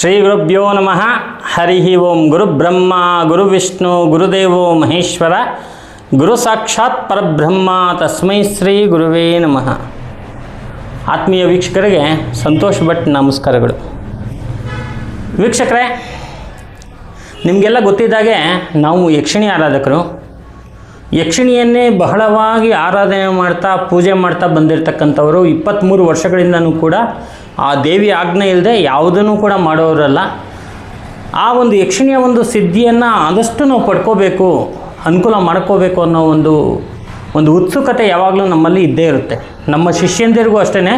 ಶ್ರೀ ಗುರುಭ್ಯೋ ನಮಃ. ಹರಿ ಓಂ ಗುರುಬ್ರಹ್ಮ ಗುರುವಿಷ್ಣು ಗುರುದೇವೋ ಮಹೇಶ್ವರ. ಗುರು ಸಾಕ್ಷಾತ್ ಪರಬ್ರಹ್ಮ. ತಸ್ಮೈ ಶ್ರೀ ಗುರುವೇ ನಮಃ. ಆತ್ಮೀಯ ವೀಕ್ಷಕರಿಗೆ ಸಂತೋಷ್ ಭಟ್ ನಮಸ್ಕಾರಗಳು. ವೀಕ್ಷಕರೇ, ನಿಮಗೆಲ್ಲ ಗೊತ್ತಿದ್ದಾಗೆ ನಾವು ಯಕ್ಷಿಣಿ ಆರಾಧಕರು. ಯಕ್ಷಿಣಿಯನ್ನೇ ಬಹಳವಾಗಿ ಆರಾಧನೆ ಮಾಡ್ತಾ, ಪೂಜೆ ಮಾಡ್ತಾ ಬಂದಿರತಕ್ಕಂಥವರು ಇಪ್ಪತ್ತ್ಮೂರು ವರ್ಷಗಳಿಂದನೂ ಕೂಡ ಆ ದೇವಿ ಆಜ್ಞೆ ಇಲ್ಲದೆ ಯಾವುದನ್ನು ಕೂಡ ಮಾಡೋರಲ್ಲ. ಆ ಒಂದು ಯಕ್ಷಿಣಿಯ ಒಂದು ಸಿದ್ಧಿಯನ್ನು ಆದಷ್ಟು ನಾವು ಪಡ್ಕೋಬೇಕು, ಅನುಕೂಲ ಮಾಡ್ಕೋಬೇಕು ಅನ್ನೋ ಒಂದು ಒಂದು ಉತ್ಸುಕತೆ ಯಾವಾಗಲೂ ನಮ್ಮಲ್ಲಿ ಇದ್ದೇ ಇರುತ್ತೆ. ನಮ್ಮ ಶಿಷ್ಯಂದಿರಿಗೂ ಅಷ್ಟೇ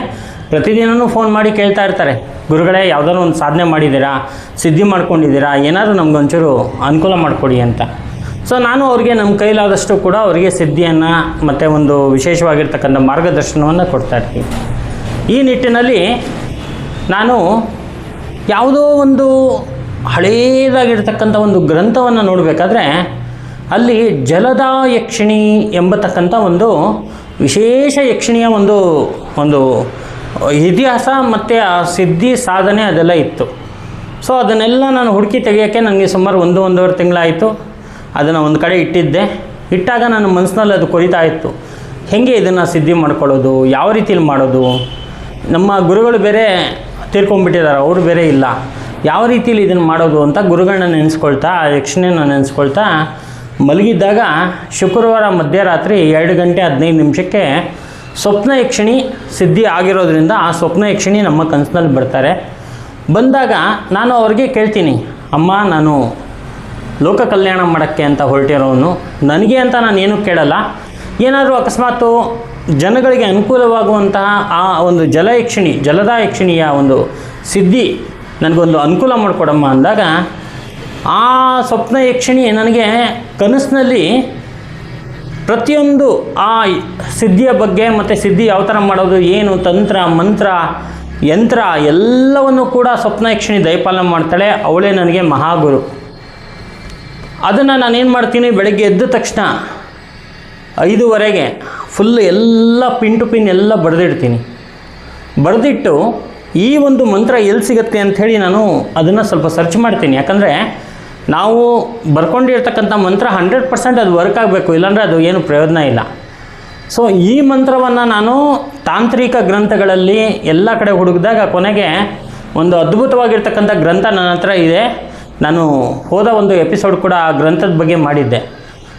ಪ್ರತಿದಿನವೂ ಫೋನ್ ಮಾಡಿ ಕೇಳ್ತಾ ಇರ್ತಾರೆ, ಗುರುಗಳೇ, ಯಾವುದಾದ್ರು ಒಂದು ಸಾಧನೆ ಮಾಡಿದ್ದೀರಾ? ಸಿದ್ಧಿ ಮಾಡ್ಕೊಂಡಿದ್ದೀರಾ? ಏನಾದರೂ ನಮ್ಗೊಂಚೂರು ಅನುಕೂಲ ಮಾಡಿಕೊಡಿ ಅಂತ. ಸೊ ನಾನು ಅವ್ರಿಗೆ ನಮ್ಮ ಕೈಲಾದಷ್ಟು ಕೂಡ ಅವರಿಗೆ ಸಿದ್ಧಿಯನ್ನು ಮತ್ತು ಒಂದು ವಿಶೇಷವಾಗಿರ್ತಕ್ಕಂಥ ಮಾರ್ಗದರ್ಶನವನ್ನು ಕೊಡ್ತಾ ಇರ್ತೀನಿ. ಈ ನಿಟ್ಟಿನಲ್ಲಿ ನಾನು ಯಾವುದೋ ಒಂದು ಹಳೇದಾಗಿರ್ತಕ್ಕಂಥ ಒಂದು ಗ್ರಂಥವನ್ನು ನೋಡಬೇಕಾದ್ರೆ ಅಲ್ಲಿ ಜಲದ ಯಕ್ಷಿಣಿ ಎಂಬತಕ್ಕಂಥ ಒಂದು ವಿಶೇಷ ಯಕ್ಷಿಣಿಯ ಒಂದು ಒಂದು ಇತಿಹಾಸ ಮತ್ತು ಆ ಸಿದ್ಧಿ ಸಾಧನೆ ಅದೆಲ್ಲ ಇತ್ತು. ಸೊ ಅದನ್ನೆಲ್ಲ ನಾನು ಹುಡುಕಿ ತೆಗಿಯೋಕ್ಕೆ ನನಗೆ ಸುಮಾರು ಒಂದು, ಒಂದೂವರೆ ತಿಂಗಳಾಯಿತು. ಅದನ್ನು ಒಂದು ಕಡೆ ಇಟ್ಟಿದ್ದೆ. ಇಟ್ಟಾಗ ನನ್ನ ಮನಸ್ಸಿನಲ್ಲಿ ಅದು ಕೊರಿತಾ ಇತ್ತು. ಹೇಗೆ ಇದನ್ನು ಸಿದ್ಧಿ ಮಾಡ್ಕೊಳ್ಳೋದು? ಯಾವ ರೀತಿಯಲ್ಲಿ ಮಾಡೋದು? ನಮ್ಮ ಗುರುಗಳು ಬೇರೆ ತೀರ್ಕೊಂಡ್ಬಿಟ್ಟಿದ್ದಾರೆ ಅವರು ಬೇರೆ ಇಲ್ಲ. ಯಾವ ರೀತಿಯಲ್ಲಿ ಇದನ್ನು ಮಾಡೋದು ಅಂತ ಗುರುಗಳನ್ನ ನೆನೆಸ್ಕೊಳ್ತಾ, ಆ ಯಕ್ಷಣೆಯನ್ನು ನೆನೆಸ್ಕೊಳ್ತಾ ಮಲಗಿದ್ದಾಗ ಶುಕ್ರವಾರ ಮಧ್ಯರಾತ್ರಿ ಎರಡು ಗಂಟೆ ಹದಿನೈದು ನಿಮಿಷಕ್ಕೆ ಸ್ವಪ್ನ ಯಕ್ಷಿಣಿ ಸಿದ್ಧಿ ಆಗಿರೋದ್ರಿಂದ ಆ ಸ್ವಪ್ನ ಯಕ್ಷಿಣಿ ನಮ್ಮ ಕನಸಿನಲ್ಲಿ ಬರ್ತಾರೆ. ಬಂದಾಗ ನಾನು ಅವ್ರಿಗೆ ಕೇಳ್ತೀನಿ, ಅಮ್ಮ, ನಾನು ಲೋಕ ಕಲ್ಯಾಣ ಮಾಡೋಕ್ಕೆ ಅಂತ ಹೊರಟಿರೋನು. ನನಗೆ ಅಂತ ನಾನು ಏನೂ ಕೇಳಲ್ಲ. ಏನಾದರೂ ಅಕಸ್ಮಾತು ಜನಗಳಿಗೆ ಅನುಕೂಲವಾಗುವಂತಹ ಆ ಒಂದು ಜಲಯಕ್ಷಿಣಿ, ಜಲದಾಯಕ್ಷಿಣಿಯ ಜಲದ ಯಕ್ಷಿಣಿಯ ಒಂದು ಸಿದ್ಧಿ ನನಗೊಂದು ಅನುಕೂಲ ಮಾಡಿಕೊಡಮ್ಮ ಅಂದಾಗ, ಆ ಸ್ವಪ್ನ ಯಕ್ಷಿಣಿ ನನಗೆ ಕನಸಿನಲ್ಲಿ ಪ್ರತಿಯೊಂದು ಆ ಸಿದ್ಧಿಯ ಬಗ್ಗೆ ಮತ್ತು ಸಿದ್ಧಿ ಯಾವ ಥರ ಮಾಡೋದು, ಏನು ತಂತ್ರ, ಮಂತ್ರ, ಯಂತ್ರ ಎಲ್ಲವನ್ನು ಕೂಡ ಸ್ವಪ್ನ ಯಕ್ಷಿಣಿ ದಯಪಾಲನೆ ಮಾಡ್ತಾಳೆ, ಅವಳೇ ನನಗೆ ಮಹಾಗುರು. ಅದನ್ನು ನಾನೇನು ಮಾಡ್ತೀನಿ, ಬೆಳಗ್ಗೆ ಎದ್ದ ತಕ್ಷಣ ಐದುವರೆಗೆ ಫುಲ್ ಎಲ್ಲ ಪಿನ್ ಟು ಪಿನ್ ಎಲ್ಲ ಬರೆದಿಡ್ತೀನಿ ಬರೆದಿಟ್ಟು ಈ ಒಂದು ಮಂತ್ರ ಎಲ್ಲಿ ಸಿಗುತ್ತೆ ಅಂಥೇಳಿ ನಾನು ಅದನ್ನು ಸ್ವಲ್ಪ ಸರ್ಚ್ ಮಾಡ್ತೀನಿ. ಯಾಕಂದರೆ ನಾವು ಬರ್ಕೊಂಡಿರ್ತಕ್ಕಂಥ ಮಂತ್ರ ಹಂಡ್ರೆಡ್ ಪರ್ಸೆಂಟ್ ಅದು ವರ್ಕ್ ಆಗಬೇಕು, ಇಲ್ಲಾಂದರೆ ಅದು ಏನು ಪ್ರಯೋಜನ ಇಲ್ಲ. ಸೊ ಈ ಮಂತ್ರವನ್ನು ನಾನು ತಾಂತ್ರಿಕ ಗ್ರಂಥಗಳಲ್ಲಿ ಎಲ್ಲ ಕಡೆ ಹುಡುಕಿದಾಗ ಕೊನೆಗೆ ಒಂದು ಅದ್ಭುತವಾಗಿರ್ತಕ್ಕಂಥ ಗ್ರಂಥ ನನ್ನ ಹತ್ರ ಇದೆ. ನಾನು ಹೋದ ಒಂದು ಎಪಿಸೋಡ್ ಕೂಡ ಆ ಗ್ರಂಥದ ಬಗ್ಗೆ ಮಾಡಿದ್ದೆ.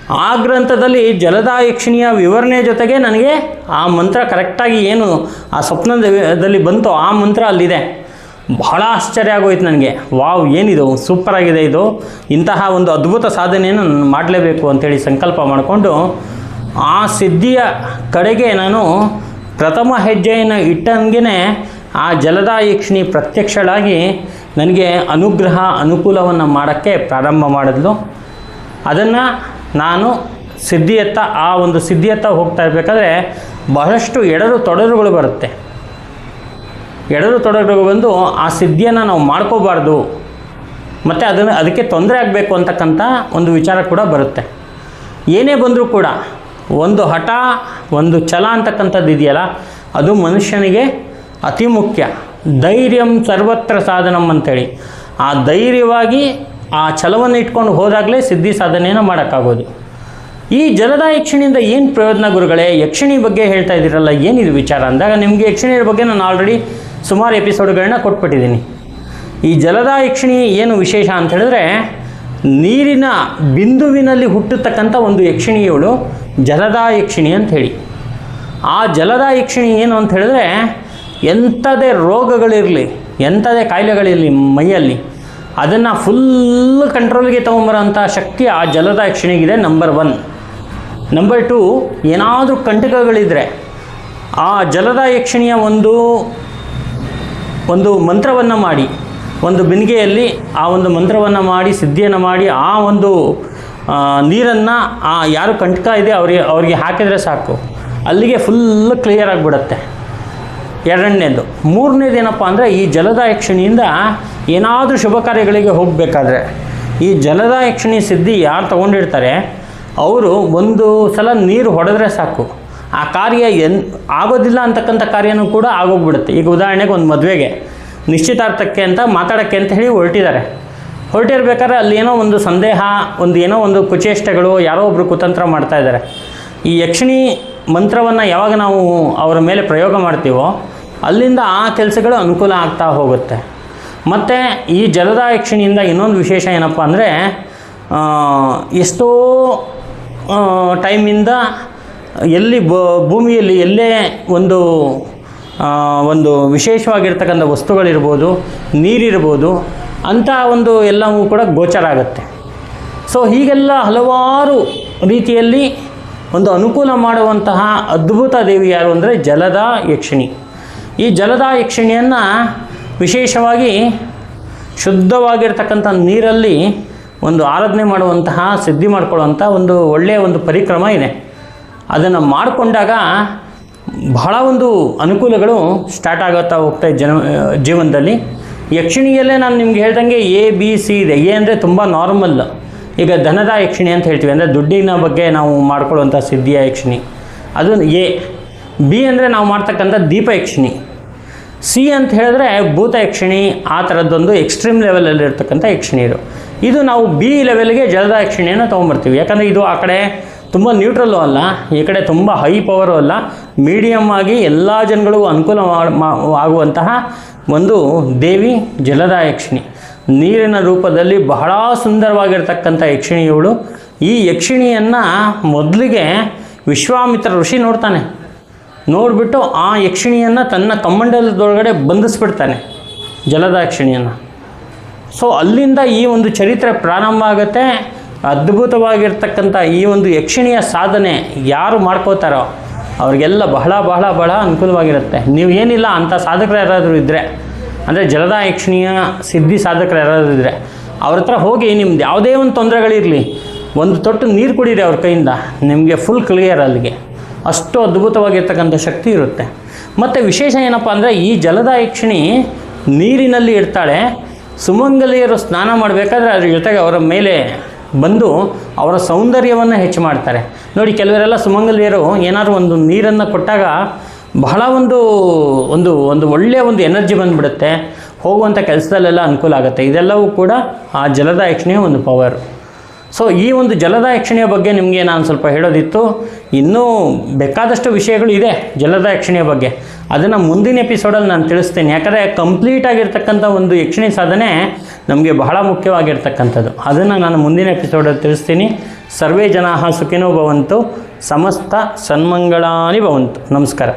ಆ ಗ್ರಂಥದಲ್ಲಿ ಜಲದಾಯಕ್ಷಿಣಿಯ ವಿವರಣೆ ಜೊತೆಗೆ ನನಗೆ ಆ ಮಂತ್ರ ಕರೆಕ್ಟಾಗಿ ಏನು ಆ ಸ್ವಪ್ನದಲ್ಲಿ ಬಂತು ಆ ಮಂತ್ರ ಅಲ್ಲಿದೆ. ಬಹಳ ಆಶ್ಚರ್ಯ ಆಗೋಯ್ತು ನನಗೆ. ವಾವ್, ಏನಿದು? ಸೂಪರಾಗಿದೆ ಇದು. ಇಂತಹ ಒಂದು ಅದ್ಭುತ ಸಾಧನೆಯನ್ನು ನಾನು ಮಾಡಲೇಬೇಕು ಅಂಥೇಳಿ ಸಂಕಲ್ಪ ಮಾಡಿಕೊಂಡು ಆ ಸಿದ್ಧಿಯ ಕಡೆಗೆ ನಾನು ಪ್ರಥಮ ಹೆಜ್ಜೆಯನ್ನು ಇಟ್ಟಂಗೆ ಆ ಜಲದಾಯಕ್ಷಿಣಿ ಪ್ರತ್ಯಕ್ಷಳಾಗಿ ನನಗೆ ಅನುಗ್ರಹ ಅನುಕೂಲವನ್ನು ಮಾಡೋಕ್ಕೆ ಪ್ರಾರಂಭ ಮಾಡಿದ್ಲು. ಅದನ್ನು ನಾನು ಸಿದ್ಧಿಯತ್ತ, ಆ ಒಂದು ಸಿದ್ಧಿಯತ್ತ ಹೋಗ್ತಾ ಇರಬೇಕಾದ್ರೆ ಬಹಳಷ್ಟು ಎಡರು ತೊಡರುಗಳು ಬರುತ್ತೆ. ಎಡರು ತೊಡರುಗಳು ಬಂದು ಆ ಸಿದ್ಧಿಯನ್ನು ನಾವು ಮಾಡ್ಕೋಬಾರ್ದು. ಮತ್ತು ಅದನ್ನು ಅದಕ್ಕೆ ತೊಂದರೆ ಆಗಬೇಕು ಅಂತಕ್ಕಂಥ ಒಂದು ವಿಚಾರ ಕೂಡ ಬರುತ್ತೆ. ಏನೇ ಬಂದರೂ ಕೂಡ ಒಂದು ಹಠ, ಒಂದು ಛಲ ಅಂತಕ್ಕಂಥದ್ದು ಇದೆಯಲ್ಲ, ಅದು ಮನುಷ್ಯನಿಗೆ ಅತಿ ಮುಖ್ಯ. ಧೈರ್ಯಂ ಸರ್ವತ್ರ ಸಾಧನಂ ಅಂತೇಳಿ. ಆ ಧೈರ್ಯವಾಗಿ ಆ ಛಲವನ್ನು ಇಟ್ಕೊಂಡು ಹೋದಾಗಲೇ ಸಿದ್ಧಿ ಸಾಧನೆಯನ್ನು ಮಾಡೋಕ್ಕಾಗೋದು. ಈ ಜಲದ ಯಕ್ಷಿಣಿಯಿಂದ ಏನು ಪ್ರಯೋಜನ ಗುರುಗಳೇ, ಯಕ್ಷಿಣಿ ಬಗ್ಗೆ ಹೇಳ್ತಾ ಇದ್ದೀರಲ್ಲ, ಏನಿದು ವಿಚಾರ? ಅಂದಾಗ ನಿಮಗೆ ಯಕ್ಷಿಣಿಯ ಬಗ್ಗೆ ನಾನು ಆಲ್ರೆಡಿ ಸುಮಾರು ಎಪಿಸೋಡ್ಗಳನ್ನ ಕೊಟ್ಬಿಟ್ಟಿದ್ದೀನಿ. ಈ ಜಲದ ಯಕ್ಷಿಣಿ ಏನು ವಿಶೇಷ ಅಂತ ಹೇಳಿದ್ರೆ, ನೀರಿನ ಬಿಂದುವಿನಲ್ಲಿ ಹುಟ್ಟತಕ್ಕಂಥ ಒಂದು ಯಕ್ಷಿಣಿಯವಳು ಜಲದ ಯಕ್ಷಿಣಿ ಅಂತ ಹೇಳಿ. ಆ ಜಲದ ಯಕ್ಷಿಣಿ ಏನು ಅಂತ ಹೇಳಿದ್ರೆ, ಎಂಥದೇ ರೋಗಗಳಿರಲಿ, ಎಂಥದೇ ಕಾಯಿಲೆಗಳಿರಲಿ ಮೈಯಲ್ಲಿ ಅದನ್ನು ಫುಲ್ ಕಂಟ್ರೋಲ್ಗೆ ತೊಗೊಂಬರೋಂಥ ಶಕ್ತಿ ಆ ಜಲದ ಯಕ್ಷಿಣಿಗಿದೆ ನಂಬರ್ ಒನ್ ನಂಬರ್ ಟು ಏನಾದರೂ ಕಂಟಕಗಳಿದ್ದರೆ ಆ ಜಲದ ಯಕ್ಷಿಣಿಯ ಒಂದು ಒಂದು ಮಂತ್ರವನ್ನು ಮಾಡಿ, ಒಂದು ಬಿನಿಗೆಯಲ್ಲಿ ಆ ಒಂದು ಮಂತ್ರವನ್ನು ಮಾಡಿ, ಸಿದ್ಧಿಯನ್ನು ಮಾಡಿ, ಆ ಒಂದು ನೀರನ್ನು ಆ ಯಾರು ಕಂಟಕ ಇದೆ, ಅವರಿಗೆ ಅವರಿಗೆ ಹಾಕಿದರೆ ಸಾಕು. ಅಲ್ಲಿಗೆ ಫುಲ್ ಕ್ಲಿಯರ್ ಆಗಿಬಿಡುತ್ತೆ. ಎರಡನೇದು. ಮೂರನೇದು ಏನಪ್ಪ ಅಂದರೆ ಈ ಜಲದ ಯಕ್ಷಿಣಿಯಿಂದ ಏನಾದರೂ ಶುಭ ಕಾರ್ಯಗಳಿಗೆ ಹೋಗಬೇಕಾದ್ರೆ. ಈ ಜಲದ ಯಕ್ಷಿಣಿ ಸಿದ್ಧಿ ಯಾರು ತೊಗೊಂಡಿರ್ತಾರೆ? ಅವರು ಒಂದು ಸಲ ನೀರು ಹೊಡೆದ್ರೆ ಸಾಕು. ಆ ಕಾರ್ಯ ಎನ್, ಆಗೋದಿಲ್ಲ ಅಂತಕ್ಕಂಥ ಕಾರ್ಯನೂ ಕೂಡ ಆಗೋಗ್ಬಿಡುತ್ತೆ. ಈಗ ಉದಾಹರಣೆಗೆ ಒಂದು ಮದುವೆಗೆ ನಿಶ್ಚಿತಾರ್ಥಕ್ಕೆ ಅಂತ ಮಾತಾಡೋಕ್ಕೆ ಅಂತ ಹೇಳಿ ಹೊರಟಿದ್ದಾರೆ. ಹೊರಟಿರ್ಬೇಕಾದ್ರೆ ಅಲ್ಲಿ ಏನೋ ಒಂದು ಸಂದೇಹ, ಒಂದು ಏನೋ ಒಂದು ಕುಚೇಷ್ಟಗಳು, ಯಾರೋ ಒಬ್ಬರು ಕುತಂತ್ರ ಮಾಡ್ತಾ ಇದ್ದಾರೆ. ಈ ಯಕ್ಷಿಣಿ ಮಂತ್ರವನ್ನು ಯಾವಾಗ ನಾವು ಅವರ ಮೇಲೆ ಪ್ರಯೋಗ ಮಾಡ್ತೀವೋ ಅಲ್ಲಿಂದ ಆ ಕೆಲಸಗಳು ಅನುಕೂಲ ಆಗ್ತಾ ಹೋಗುತ್ತೆ. ಮತ್ತು ಈ ಜಲದಾಯಕ್ಷಿಣಿಯಿಂದ ಇನ್ನೊಂದು ವಿಶೇಷ ಏನಪ್ಪ ಅಂದರೆ ಎಷ್ಟೋ ಟೈಮಿಂದ ಎಲ್ಲಿ ಭೂಮಿಯಲ್ಲಿ ಎಲ್ಲೇ ಒಂದು ಒಂದು ವಿಶೇಷವಾಗಿರ್ತಕ್ಕಂಥ ವಸ್ತುಗಳಿರ್ಬೋದು, ನೀರಿರ್ಬೋದು, ಅಂಥ ಒಂದು ಎಲ್ಲವೂ ಕೂಡ ಗೋಚರ ಆಗುತ್ತೆ. ಸೊ, ಹೀಗೆಲ್ಲ ಹಲವಾರು ರೀತಿಯಲ್ಲಿ ಒಂದು ಅನುಕೂಲ ಮಾಡುವಂತಹ ಅದ್ಭುತ ದೇವಿ ಯಾರು ಅಂದರೆ ಜಲದ ಯಕ್ಷಿಣಿ ಈ ಜಲದ ಯಕ್ಷಿಣಿಯನ್ನು ವಿಶೇಷವಾಗಿ ಶುದ್ಧವಾಗಿರ್ತಕ್ಕಂಥ ನೀರಲ್ಲಿ ಒಂದು ಆರಾಧನೆ ಮಾಡುವಂತಹ, ಸಿದ್ಧಿ ಮಾಡ್ಕೊಳ್ಳುವಂಥ ಒಂದು ಒಳ್ಳೆಯ ಒಂದು ಪರಿಕ್ರಮ ಇದೆ. ಅದನ್ನು ಮಾಡಿಕೊಂಡಾಗ ಬಹಳ ಒಂದು ಅನುಕೂಲಗಳು ಸ್ಟಾರ್ಟ್ ಆಗುತ್ತಾ ಹೋಗ್ತಾ ಜನ, ಜೀವನದಲ್ಲಿ. ಯಕ್ಷಿಣಿಯಲ್ಲೇ ನಾನು ನಿಮ್ಗೆ ಹೇಳ್ದಂಗೆ ಎ ಬಿ ಸಿ ಇದೆ. ಎ ಅಂದರೆ ತುಂಬ ನಾರ್ಮಲ್ ಈಗ ಧನದ ಯಕ್ಷಿಣಿ ಅಂತ ಹೇಳ್ತೀವಿ. ಅಂದರೆ ದುಡ್ಡಿನ ಬಗ್ಗೆ ನಾವು ಮಾಡ್ಕೊಳ್ಳುವಂಥ ಸಿದ್ಧಿಯ ಯಕ್ಷಿಣಿ. ಅದು ಎ ಬಿ ಅಂದರೆ ನಾವು ಮಾಡ್ತಕ್ಕಂಥ ದೀಪ ಯಕ್ಷಿಣಿ ಸಿ ಅಂತ ಹೇಳಿದ್ರೆ ಭೂತ ಯಕ್ಷಿಣಿ ಆ ಥರದ್ದೊಂದು ಎಕ್ಸ್ಟ್ರೀಮ್ ಲೆವೆಲಲ್ಲಿ ಇರ್ತಕ್ಕಂಥ ಯಕ್ಷಿಣಿ ಇದು. ನಾವು ಬಿ ಲೆವೆಲ್ಗೆ ಜಲದ ಯಕ್ಷಿಣಿಯನ್ನು ತೊಗೊಂಬರ್ತೀವಿ ಯಾಕಂದರೆ ಇದು ಆ ಕಡೆ ತುಂಬ ನ್ಯೂಟ್ರಲ್ಲು ಅಲ್ಲ, ಈ ಕಡೆ ತುಂಬ ಹೈ ಪವರು ಅಲ್ಲ ಮೀಡಿಯಮ್ ಆಗಿ ಎಲ್ಲ ಜನಗಳಿಗೂ ಅನುಕೂಲ ಆಗುವಂತಹ ಒಂದು ದೇವಿ ಜಲದ ಯಕ್ಷಿಣಿ ನೀರಿನ ರೂಪದಲ್ಲಿ ಬಹಳ ಸುಂದರವಾಗಿರ್ತಕ್ಕಂಥ ಯಕ್ಷಿಣಿಯವಳು ಈ ಯಕ್ಷಿಣಿಯನ್ನು ಮೊದಲಿಗೆ ವಿಶ್ವಾಮಿತ್ರ ಋಷಿ ನೋಡ್ತಾನೆ. ನೋಡಿಬಿಟ್ಟು ಆ ಯಕ್ಷಿಣಿಯನ್ನು ತನ್ನ ಕಮ್ಮಂಡಲದೊಳಗಡೆ ಬಂಧಿಸ್ಬಿಡ್ತಾನೆ, ಜಲದ ಯಕ್ಷಿಣಿಯನ್ನು. ಸೊ ಅಲ್ಲಿಂದ ಈ ಒಂದು ಚರಿತ್ರೆ ಪ್ರಾರಂಭ ಆಗುತ್ತೆ. ಅದ್ಭುತವಾಗಿರ್ತಕ್ಕಂಥ ಈ ಒಂದು ಯಕ್ಷಿಣಿಯ ಸಾಧನೆ ಯಾರು ಮಾಡ್ಕೋತಾರೋ ಅವ್ರಿಗೆಲ್ಲ ಬಹಳ ಬಹಳ ಬಹಳ ಅನುಕೂಲವಾಗಿರುತ್ತೆ. ನೀವು ಏನಿಲ್ಲ, ಅಂಥ ಸಾಧಕರು ಯಾರಾದರೂ ಇದ್ದರೆ ಅಂದರೆ ಜಲದ ಯಕ್ಷಿಣಿಯ ಸಿದ್ಧಿ ಸಾಧಕರು ಯಾರಾದರೂ ಇದ್ದರೆ ಅವ್ರ ಹತ್ರ ಹೋಗಿ ನಿಮ್ದು ಯಾವುದೇ ಒಂದು ತೊಂದರೆಗಳಿರಲಿ, ಒಂದು ತೊಟ್ಟು ನೀರು ಕುಡೀರಿ ಅವ್ರ ಕೈಯಿಂದ, ನಿಮಗೆ ಫುಲ್ ಕ್ಲಿಯರ್ ಅಲ್ಲಿಗೆ. ಅಷ್ಟು ಅದ್ಭುತವಾಗಿರ್ತಕ್ಕಂಥ ಶಕ್ತಿ ಇರುತ್ತೆ. ಮತ್ತು ವಿಶೇಷ ಏನಪ್ಪ ಅಂದರೆ ಈ ಜಲದ ಯಕ್ಷಿಣಿ ನೀರಿನಲ್ಲಿ ಇರ್ತಾಳೆ. ಸುಮಂಗಲಿಯರು ಸ್ನಾನ ಮಾಡಬೇಕಾದ್ರೆ ಅದ್ರ ಜೊತೆಗೆ ಅವರ ಮೇಲೆ ಬಂದು ಅವರ ಸೌಂದರ್ಯವನ್ನು ಹೆಚ್ಚು ಮಾಡ್ತಾರೆ. ನೋಡಿ, ಕೆಲವರೆಲ್ಲ ಸುಮಂಗಲಿಯರು ಏನಾದರೂ ಒಂದು ನೀರನ್ನು ಕೊಟ್ಟಾಗ ಬಹಳ ಒಂದು ಒಂದು ಒಂದು ಒಳ್ಳೆಯ ಒಂದು ಎನರ್ಜಿ ಬಂದುಬಿಡುತ್ತೆ. ಹೋಗುವಂಥ ಕೆಲಸದಲ್ಲೆಲ್ಲ ಅನುಕೂಲ ಆಗುತ್ತೆ. ಇದೆಲ್ಲವೂ ಕೂಡ ಆ ಜಲದ ಯಕ್ಷಿಣಿಯ ಒಂದು ಪವರ್. ಸೊ ಈ ಒಂದು ಜಲದ ಯಕ್ಷಿಣಿಯ ಬಗ್ಗೆ ನಿಮಗೆ ನಾನು ಸ್ವಲ್ಪ ಹೇಳೋದಿತ್ತು. ಇನ್ನೂ ಬೇಕಾದಷ್ಟು ವಿಷಯಗಳು ಇದೆ ಜಲದ ಯಕ್ಷಣೆಯ ಬಗ್ಗೆ. ಅದನ್ನು ಮುಂದಿನ ಎಪಿಸೋಡಲ್ಲಿ ನಾನು ತಿಳಿಸ್ತೀನಿ. ಯಾಕಂದರೆ ಕಂಪ್ಲೀಟ್ ಆಗಿರ್ತಕ್ಕಂಥ ಒಂದು ಯಕ್ಷಿಣಿ ಸಾಧನೆ ನಮಗೆ ಬಹಳ ಮುಖ್ಯವಾಗಿರ್ತಕ್ಕಂಥದ್ದು. ಅದನ್ನು ನಾನು ಮುಂದಿನ ಎಪಿಸೋಡಲ್ಲಿ ತಿಳಿಸ್ತೀನಿ. ಸರ್ವೇ ಜನ ಸುಖಿನೋ ಭವಂತು, ಸಮಸ್ತ ಸನ್ಮಂಗಳಾನಿ ಭವಂತು. ನಮಸ್ಕಾರ.